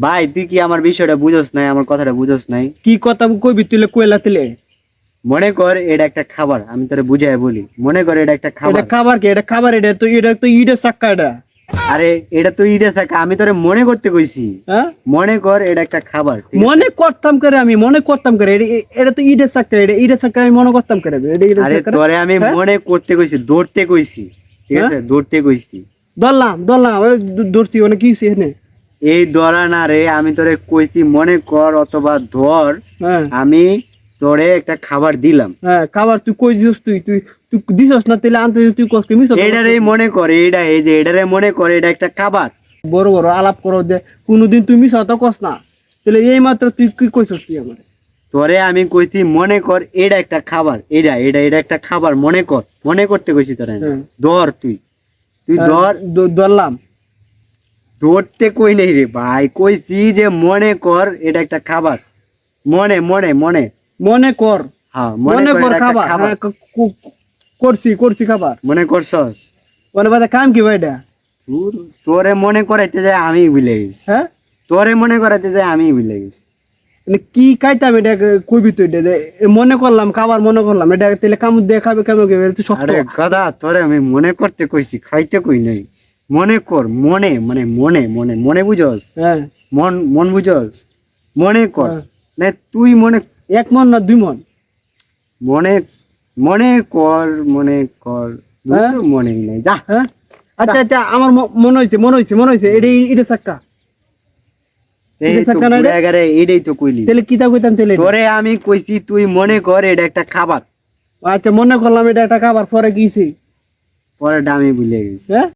ভাই তুই কি আমার বিষয়টা বুঝোস নাই? আমার কথাটা বুঝোস নাই? কি কথা কইবি তুলে কইলা তুলে? মনে কর এটা একটা খাবার। আমি তোরে বুঝাই বলি। মনে কর এটা একটা এটা খাবার। খাবার কি? এটা খাবার এটা তো এটা তো ইটের চাক্কা এটা। আরে এটা তো ইডে থাকা আমি তোরে মনে করতে কইছি। হ্যাঁ? মনে কর এটা একটা খাবার। মনে করতাম করে আমি মনে করতাম করে। এটা- তো ইটের সাক্কা এটা ইটের চাক্কা আমি মনে করতাম করে। আরে তোরে আমি হ্যাঁ? মনে করতে কইছি দৌড়তে কইছি। ঠিক আছে? দৌড়তে কইছি। ধরলাম ধরলাম। ওই দ- মানে কি হইছে এখানে এই ধরা না রে আমি তোরে কইতি মনে কর অথবা ধর হ্যাঁ। আমি তোরে একটা খাবার দিলাম। হ্যাঁ খাবার তুই কই দিছস তুই তুই তুই দিছস না তাহলে আনতে তুই কষ্ট মিস এটারে মনে কর এটা এই যে এটারে মনে করে এটা একটা খাবার। বড় বড় আলাপ করো দে কোনোদিন তুই মিস হতো কস না। তাহলে এই মাত্র তুই কি কইছস তুই আমার? তোরে আমি কইছি মনে কর এটা একটা খাবার এটা এটা এটা একটা খাবার মনে কর মনে করতে কইছি তোরে হ্যাঁ। ধর তুই তুই ধর। ধরলাম। ধরতে কই নেই রে ভাই কইছি যে মনে কর এটা একটা খাবার। মনে মনে মনে। মনে কর। হ্যাঁ মনে কর খাবার। হ্যাঁ, করছি করছি খাবার। মনে করছস? মানে কাম কি ভাইটা তোরে মনে করাইতে যায় আমি ভুলে গেছি। হ্যাঁ? তোরে মনে করাইতে যায় আমি ভুলে গেছি। মানে কি খাইতাম এটা কইবি তুই এটা? মনে করলাম খাবার মনে করলাম। এটা তাহলে কাম দেখাবে কেমন কি? তুই গাদা তোরে আমি মনে করতে কইছি খাইতে কই নাই? মনে কর মনে মানে মনে মনে মনে বুঝস? হ্যাঁ। মন মন বুঝস? মনে কর। হ্যাঁ। না তুই মনে এক মন না দুই মন? মনে মনে কর মনে কর হ্যাঁ? মনে নাই যা। হ্যাঁ। আচ্ছা আচ্ছা আমার মনে হয়েছে মনে হয়েছে মনে হয়েছে এটা? এটা চাক্কা তো কইলি। তাহলে কিতা কইতাম তাহলে তোরে আমি কইছি তুই মনে কর এটা একটা খাবার। আচ্ছা মনে করলাম এটা একটা খাবার পরে গিয়েছি পরে আমি ভুলে গেছি। হ্যাঁ?